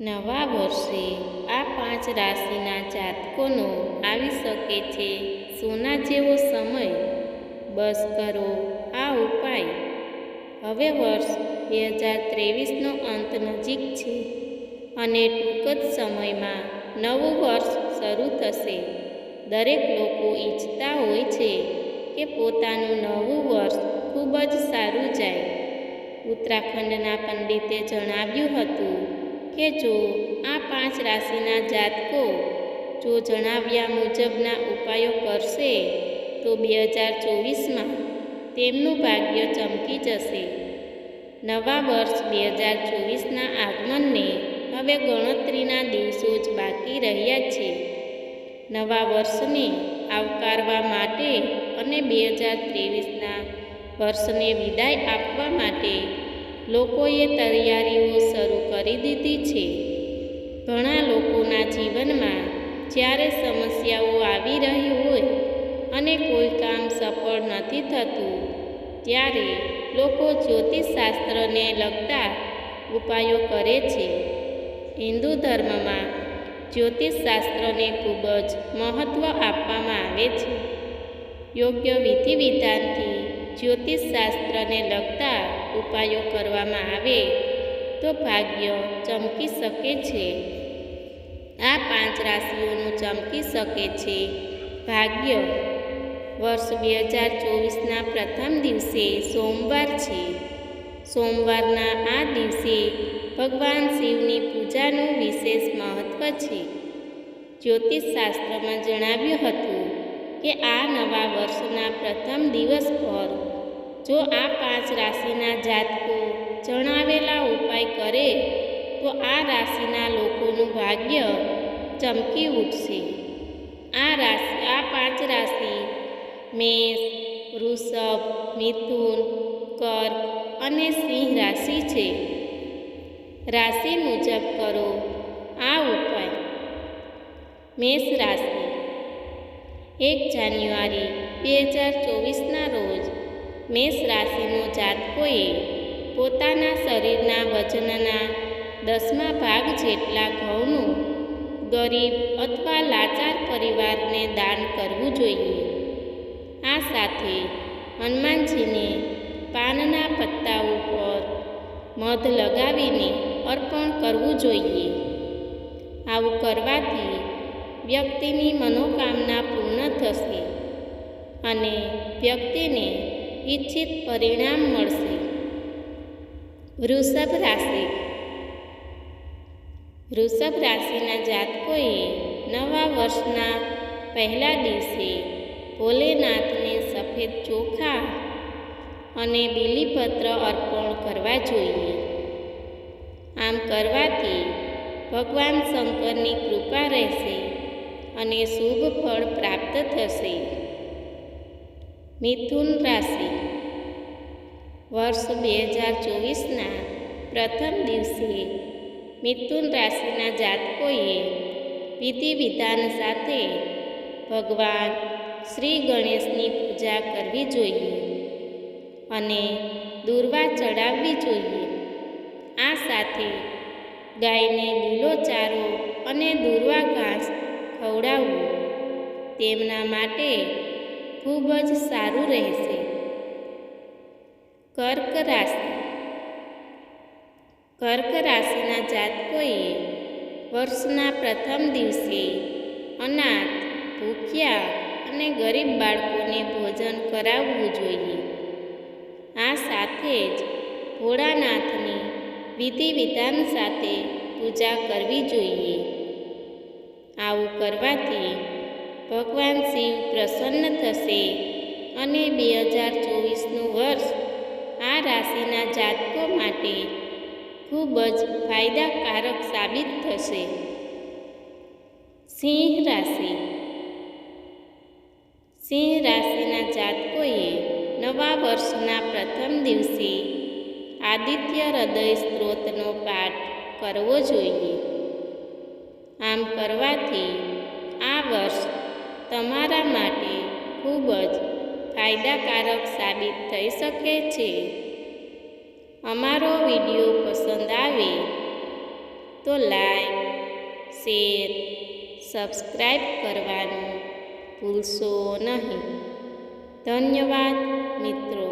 નવા વર્ષે આ પાંચ રાશિના જાતકોનો આવી શકે છે સોના જેવો સમય. બસ કરો આ ઉપાય. હવે વર્ષ બે હજાર ત્રેવીસનો અંત નજીક છે અને ટૂંક જ સમયમાં નવું વર્ષ શરૂ થશે. દરેક લોકો ઈચ્છતા હોય છે કે પોતાનું નવું વર્ષ ખૂબ જ સારું જાય. ઉત્તરાખંડના પંડિતે જણાવ્યું હતું કે જો આ પાંચ રાશિના જાતકો જો જણાવ્યા મુજબના ઉપાયો કરશે, તો બે હજાર ચોવીસમાં તેમનું ભાગ્ય ચમકી જશે. નવા વર્ષ બે હજાર ચોવીસના આગમનને હવે ગણતરીના દિવસો જ બાકી રહ્યા છે. નવા વર્ષને આવકારવા માટે અને બે હજાર ત્રેવીસના વર્ષને વિદાય આપવા માટે લોકોએ તૈયારીઓ કરી દીધી છે. ઘણા લોકોના જીવનમાં જ્યારે સમસ્યાઓ આવી રહી હોય અને કોઈ કામ સફળ નથી થતું, ત્યારે લોકો જ્યોતિષશાસ્ત્રને લગતા ઉપાયો કરે છે. હિન્દુ ધર્મમાં જ્યોતિષશાસ્ત્રને ખૂબ જ મહત્ત્વ આપવામાં આવે છે. યોગ્ય વિધિ વિધાનથી જ્યોતિષશાસ્ત્રને લગતા ઉપાયો કરવામાં આવે તો ભાગ્ય ચમકી શકે છે. આ પાંચ રાશિઓનું ચમકી શકે છે. ભાગ્ય વર્ષ બે હજાર ચોવીસના પ્રથમ દિવસે સોમવાર છે. સોમવારના આ દિવસે ભગવાન શિવની પૂજાનું વિશેષ મહત્ત્વ છે. જ્યોતિષશાસ્ત્રમાં જણાવ્યું હતું કે આ નવા વર્ષના પ્રથમ દિવસ પર જો આ પાંચ રાશિના જાતકો તો આ રાશિના લોકોનું ભાગ્ય ચમકી ઉઠશે. આ રાશિ, આ પાંચ રાશિ, મેષ, વૃષભ, મિથુન, કર્ક અને સિંહ રાશિ છે. રાશિ મુજબ કરો આ ઉપાય. મેષ રાશિ, એક જાન્યુઆરી બે હજાર ચોવીસના રોજ મેષ રાશિનો જાતકોએ પોતાના શરીરના વજનના દસમા ભાગ જેટલા ઘઉંનું ગરીબ અથવા લાચાર પરિવારને દાન કરવું જોઈએ. આ સાથે હનુમાનજીને પાનના પત્તા ઉપર મધ લગાવીને અર્પણ કરવું જોઈએ. આવું કરવાથી વ્યક્તિની મનોકામના પૂર્ણ થશે અને વ્યક્તિને ઈચ્છિત પરિણામ મળશે. વૃષભ રાશિ વૃષભ રાશિના જાતકોએ નવા વર્ષના પહેલા દિવસે ભોલેનાથને સફેદ ચોખા અને બીલીપત્ર અર્પણ કરવા જોઈએ. આમ કરવાથી ભગવાન શંકરની કૃપા રહેશે અને શુભ ફળ પ્રાપ્ત થશે. મિથુન રાશિ. વર્ષ બે હજાર ચોવીસના પ્રથમ દિવસે મિથુન રાશિના જાતકોએ વિધિ વિધાન સાથે ભગવાન શ્રી ગણેશની પૂજા કરવી જોઈએ અને દુર્વા ચડાવવી જોઈએ. આ સાથે ગાયને લીલો ચારો અને દુર્વા ઘાસ ખવડાવવું તેમના માટે ખૂબ જ સારું રહેશે. કર્ક રાશિ કર્ક રાશિના જાતકોએ વર્ષના પ્રથમ દિવસે અનાથ, ભૂખ્યા અને ગરીબ બાળકોને ભોજન કરાવવું જોઈએ. આ સાથે જ ભોળાનાથની વિધિ વિધાન સાથે પૂજા કરવી જોઈએ. આવું કરવાથી ભગવાન શિવ પ્રસન્ન થશે અને બે હજાર ચોવીસનું વર્ષ આ રાશિના જાતકો માટે ખૂબ જ ફાયદાકારક સાબિત થશે. સિંહ રાશિ. સિંહ રાશિના જાતકોએ નવા વર્ષના પ્રથમ દિવસે આદિત્ય હૃદય સ્ત્રોતનો પાઠ કરવો જોઈએ. આમ કરવાથી આ વર્ષ તમારા માટે ખૂબ જ ફાયદાકારક સાબિત થઈ શકે છે. અમારો વીડિયો પસંદ આવે તો લાઈક શેર સબસ્ક્રાઈબ કરવાનું ભૂલશો નહીં. ધન્યવાદ મિત્રો.